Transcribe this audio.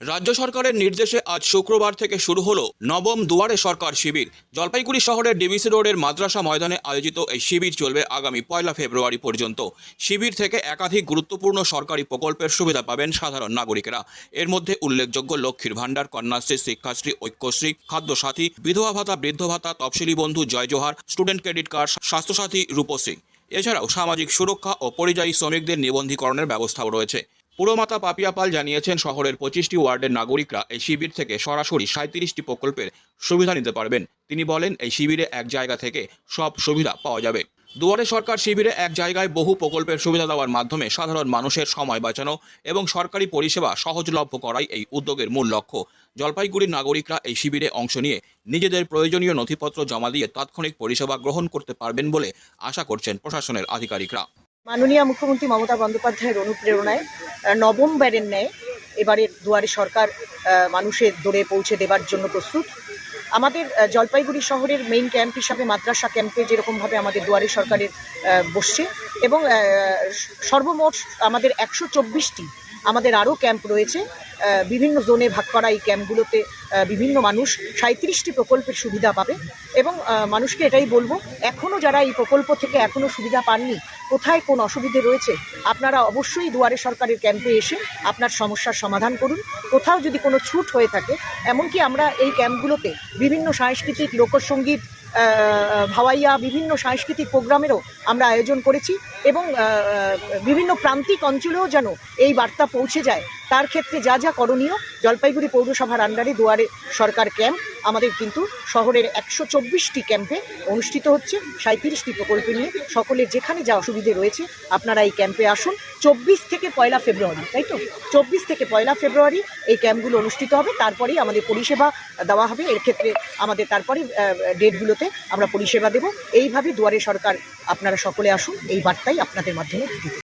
রাজ্য সরকারের নির্দেশে আজ শুক্রবার থেকে শুরু হলো নবম দুয়ারে সরকার শিবির। জলপাইগুড়ি শহরের ডিবিসি রোডের মাদ্রাসা ময়দানে আয়োজিত এই শিবির চলবে আগামী পয়লা ফেব্রুয়ারি পর্যন্ত। শিবির থেকে একাধিক গুরুত্বপূর্ণ সরকারি প্রকল্পের সুবিধা পাবেন সাধারণ নাগরিকেরা। এর মধ্যে উল্লেখযোগ্য লক্ষ্মীর ভাণ্ডার, কন্যাশ্রী, শিক্ষাশ্রী, ঐক্যশ্রী, খাদ্যসাথী, বিধবা ভাতা, বৃদ্ধ ভাতা, Taposili Bandhu Jai Johar student credit card, Swasthyasathi, Rupashree. এছাড়াও সামাজিক সুরক্ষা ও পরিযায়ী শ্রমিকদের নিবন্ধীকরণের ব্যবস্থাও রয়েছে। পুরমাতা পাপিয়া পাল জানিয়েছেন শহরের পঁচিশটি ওয়ার্ডের নাগরিকরা এই শিবির থেকে সরাসরি সাঁত্রিশটি প্রকল্পের সুবিধা নিতে পারবেন। তিনি বলেন, এই শিবিরে এক জায়গা থেকে সব সুবিধা পাওয়া যাবে। দুয়ারে সরকার শিবিরে এক জায়গায় বহু প্রকল্পের সুবিধা দেওয়ার মাধ্যমে সাধারণ মানুষের সময় বাঁচানো এবং সরকারি পরিষেবা সহজলভ্য করাই এই উদ্যোগের মূল লক্ষ্য। জলপাইগুড়ির নাগরিকরা এই শিবিরে অংশ নিয়ে নিজেদের প্রয়োজনীয় নথিপত্র জমা দিয়ে তাৎক্ষণিক পরিষেবা গ্রহণ করতে পারবেন বলে আশা করছেন প্রশাসনের আধিকারিকরা। মাননীয় মুখ্যমন্ত্রী মমতা বন্দ্যোপাধ্যায়ের অনুপ্রেরণায় আহ, নবমবারের ন্যায় এবারের দুয়ারে সরকার মানুষের দৌড়ে পৌঁছে দেবার জন্য প্রস্তুত। আমাদের জলপাইগুড়ি শহরের মেইন ক্যাম্প হিসাবে মাদ্রাসা ক্যাম্পে যেরকমভাবে আমাদের দুয়ারে সরকারের বসছে এবং সর্বমোট আমাদের একশো চব্বিশটি আমাদের আরও ক্যাম্প রয়েছে। বিভিন্ন জোনে ভাগ করা এই ক্যাম্পগুলোতে বিভিন্ন মানুষ সাঁত্রিশটি প্রকল্পের সুবিধা পাবে এবং মানুষকে এটাই বলব এখনও যারা এই প্রকল্প থেকে এখনও সুবিধা পাননি কোথায় কোন অসুবিধে রয়েছে, আপনারা অবশ্যই দুয়ারে সরকারের ক্যাম্পে এসে আপনার সমস্যার সমাধান করুন। কোথাও যদি কোনো ছুট হয়ে থাকে, এমনকি আমরা এই ক্যাম্পগুলোতে বিভিন্ন সাংস্কৃতিক লোকসঙ্গীত ভাওয়াইয়া, বিভিন্ন সাংস্কৃতিক প্রোগ্রামেরও আমরা আয়োজন করেছি এবং বিভিন্ন প্রান্তিক অঞ্চলেও যেন এই বার্তা পৌঁছে যায়। তার ক্ষেত্রে যা যা করণীয়, জলপাইগুড়ি পৌরসভার আন্ডারে দুয়ারে সরকার ক্যাম্প আমাদের কিন্তু শহরের একশো চব্বিশটি ক্যাম্পে অনুষ্ঠিত হচ্ছে সাঁত্রিশটি প্রকল্প নিয়ে। সকলের যেখানে যা অসুবিধে রয়েছে, আপনারা এই ক্যাম্পে আসুন। চব্বিশ থেকে পয়লা ফেব্রুয়ারি, তাই তো? চব্বিশ থেকে পয়লা ফেব্রুয়ারি এই ক্যাম্পগুলো অনুষ্ঠিত হবে। তারপরেই আমাদের পরিষেবা দেওয়া হবে। এর ক্ষেত্রে আমাদের তারপরে ডেটগুলোতে আমরা পরিষেবা দেব। এইভাবে দুয়ারে সরকার, আপনারা সকলে আসুন। এই বার্তাই আপনাদের মাধ্যমে দিতে